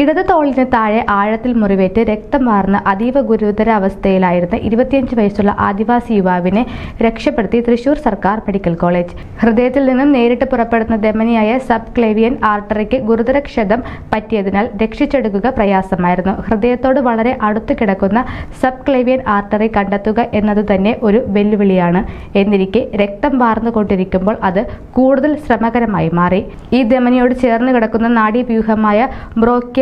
ഇടത് തോളിന് താഴെ ആഴത്തിൽ മുറിവേറ്റ് രക്തം വാർന്ന് അതീവ ഗുരുതര അവസ്ഥയിലായിരുന്ന ഇരുപത്തിയഞ്ച് വയസ്സുള്ള ആദിവാസി യുവാവിനെ രക്ഷപ്പെടുത്തി തൃശൂർ സർക്കാർ മെഡിക്കൽ കോളേജ്. ഹൃദയത്തിൽ നിന്നും നേരിട്ട് പുറപ്പെടുന്ന ധമനിയായ സബ് ക്ലേവിയൻ ആർട്ടറിക്ക് ഗുരുതര ക്ഷതം പറ്റിയതിനാൽ രക്ഷിച്ചെടുക്കുക പ്രയാസമായിരുന്നു. ഹൃദയത്തോട് വളരെ അടുത്ത് കിടക്കുന്ന സബ് ക്ലേവിയൻ ആർട്ടറി കണ്ടെത്തുക എന്നത് തന്നെ ഒരു വെല്ലുവിളിയാണ്. എന്നിരിക്കെ രക്തം വാർന്നുകൊണ്ടിരിക്കുമ്പോൾ അത് കൂടുതൽ ശ്രമകരമായി മാറി. ഈ ധമനിയോട് ചേർന്ന് കിടക്കുന്ന നാഡീവ്യൂഹമായ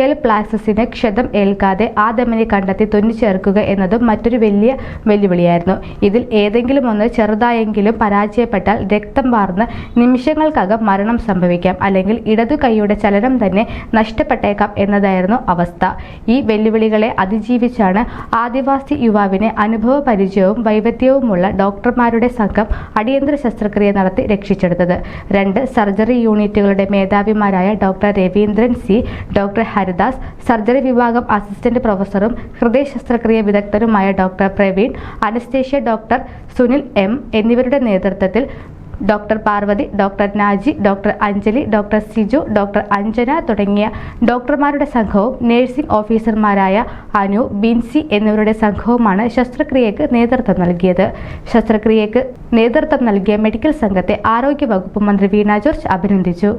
ബ്രോക്കിയൽ പ്ലാക്സസിന് ക്ഷതം ഏൽക്കാതെ ആ ധമനി കണ്ടെത്തി തുന്നിച്ചേർക്കുക എന്നതും മറ്റൊരു വലിയ വെല്ലുവിളിയായിരുന്നു. ഇതിൽ ഏതെങ്കിലും ഒന്ന് ചെറുതായെങ്കിലും പരാജയപ്പെട്ടാൽ രക്തം വാർന്ന് നിമിഷങ്ങൾക്കകം മരണം സംഭവിക്കാം അല്ലെങ്കിൽ ഇടതു കൈയുടെ ചലനം തന്നെ നഷ്ടപ്പെട്ടേക്കാം എന്നതായിരുന്നു അവസ്ഥ. ഈ വെല്ലുവിളികളെ അതിജീവിച്ചാണ് ആദിവാസി യുവാവിനെ അനുഭവ പരിചയവും വൈവിധ്യവുമുള്ള ഡോക്ടർമാരുടെ സംഘം അടിയന്തര ശസ്ത്രക്രിയ നടത്തി രക്ഷിച്ചെടുത്തത്. രണ്ട് സർജറി യൂണിറ്റുകളുടെ മേധാവിമാരായ doctor Ravindran C doctor Haridas surgery വിഭാഗം അസിസ്റ്റന്റ് പ്രൊഫസറും ഹൃദയ ശസ്ത്രക്രിയ വിദഗ്ധരുമായ doctor Praveen anaesthesia doctor Sunil M എന്നിവരുടെ നേതൃത്വത്തിൽ doctor Parvathy doctor Naji doctor Anjali doctor Siju doctor Anjana തുടങ്ങിയ ഡോക്ടർമാരുടെ സംഘവും നഴ്സിംഗ് ഓഫീസർമാരായ അനു ബിൻസി എന്നിവരുടെ സംഘവുമാണ് ശസ്ത്രക്രിയക്ക് നേതൃത്വം നൽകിയത്. ശസ്ത്രക്രിയക്ക് നേതൃത്വം നൽകിയ മെഡിക്കൽ സംഘത്തെ ആരോഗ്യ വകുപ്പ് മന്ത്രി വീണ ജോർജ് അഭിനന്ദിച്ചു.